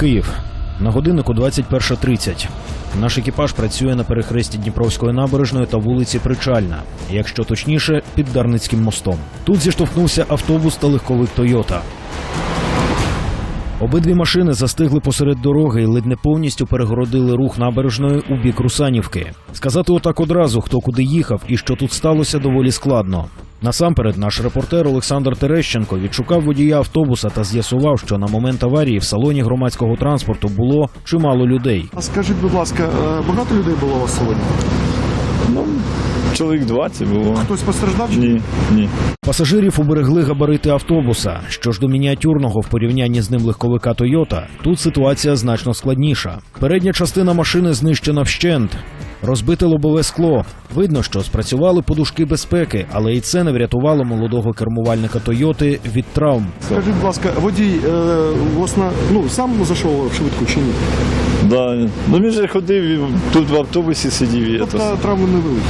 Київ. На годиннику 21.30. Наш екіпаж працює на перехресті Дніпровської набережної та вулиці Причальна, якщо точніше, під Дарницьким мостом. Тут зіштовхнувся автобус та легковик Тойота. Обидві машини застигли посеред дороги і ледь не повністю перегородили рух набережної у бік Русанівки. Сказати отак одразу, хто куди їхав і що тут сталося, доволі складно. Насамперед, наш репортер Олександр Терещенко відшукав водія автобуса та з'ясував, що на момент аварії в салоні громадського транспорту було чимало людей. А скажіть, будь ласка, е, багато людей було у вас сьогодні? Ну, чоловік 20 було. Хтось постраждав? чи Ні, ні. Пасажирів уберегли габарити автобуса. Що ж до мініатюрного в порівнянні з ним легковика Тойота, тут ситуація значно складніша. Передня частина машини знищена вщент. Розбите лобове скло. Видно, що спрацювали подушки безпеки, але і це не врятувало молодого кермувальника Тойоти від травм. Скажіть, будь ласка, водій е, власне, ну, сам зайшов в швидку чи ні? Да. Ну він же ходив, і тут в автобусі сидів. І Тобто це. травми не великі.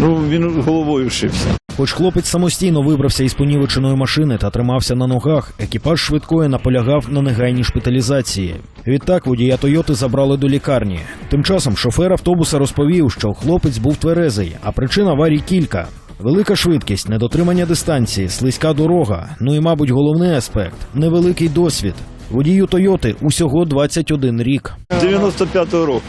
Ну він головою вшився. Хоч хлопець самостійно вибрався із понівеченої машини та тримався на ногах, екіпаж швидкої наполягав на негайній шпиталізації. Відтак водія Тойоти забрали до лікарні. Тим часом шофер автобуса розповів, що хлопець був тверезий, а причин аварій кілька. Велика швидкість, недотримання дистанції, слизька дорога. Ну і, мабуть, головний аспект невеликий досвід. Водію Тойоти усього 21 рік. 95-го року.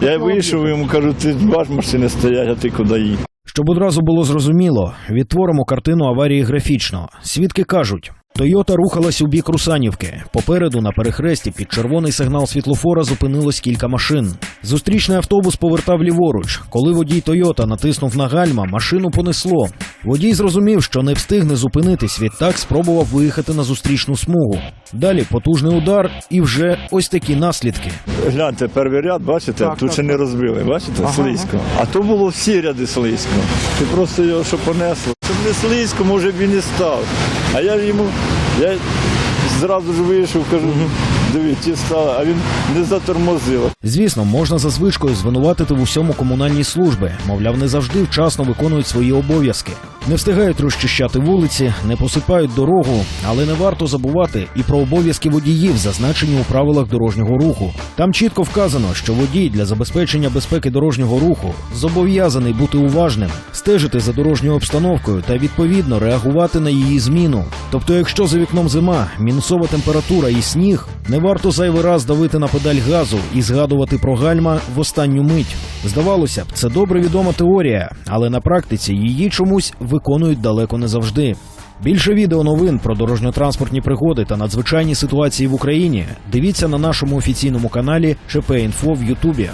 Я вийшов йому кажу, ти бач, машини стоять, а ти куди їх? Щоб одразу було зрозуміло, відтворимо картину аварії графічно. Свідки кажуть. Тойота рухалась у бік Русанівки. Попереду на перехресті під червоний сигнал світлофора зупинилось кілька машин. Зустрічний автобус повертав ліворуч. Коли водій Тойота натиснув на гальма, машину понесло. Водій зрозумів, що не встигне зупинитись, відтак спробував виїхати на зустрічну смугу. Далі потужний удар і вже ось такі наслідки. Гляньте, перший ряд, бачите, Так, тут так, ще не розбили, бачите, Ага, слизько. А то було всі ряди слизько. Ти просто його що понесло. Щоб не слизько, може б він і став. А я йому, я зразу ж вийшов, кажу, диви, ті а він не затормозив. Звісно, можна за звичкою звинуватити в усьому комунальні служби. Мовляв, не завжди вчасно виконують свої обов'язки. Не встигають розчищати вулиці, не посипають дорогу, але не варто забувати і про обов'язки водіїв, зазначені у правилах дорожнього руху. Там чітко вказано, що водій для забезпечення безпеки дорожнього руху зобов'язаний бути уважним, стежити за дорожньою обстановкою та відповідно реагувати на її зміну. Тобто, якщо за вікном зима, мінусова температура і сніг, не варто зайвий раз давити на педаль газу і згадувати про гальма в останню мить. Здавалося б, це добре відома теорія, але на практиці її чомусь виконують далеко не завжди. Більше відео новин про дорожньо-транспортні пригоди та надзвичайні ситуації в Україні дивіться на нашому офіційному каналі ЧП Інфо в Ютубі.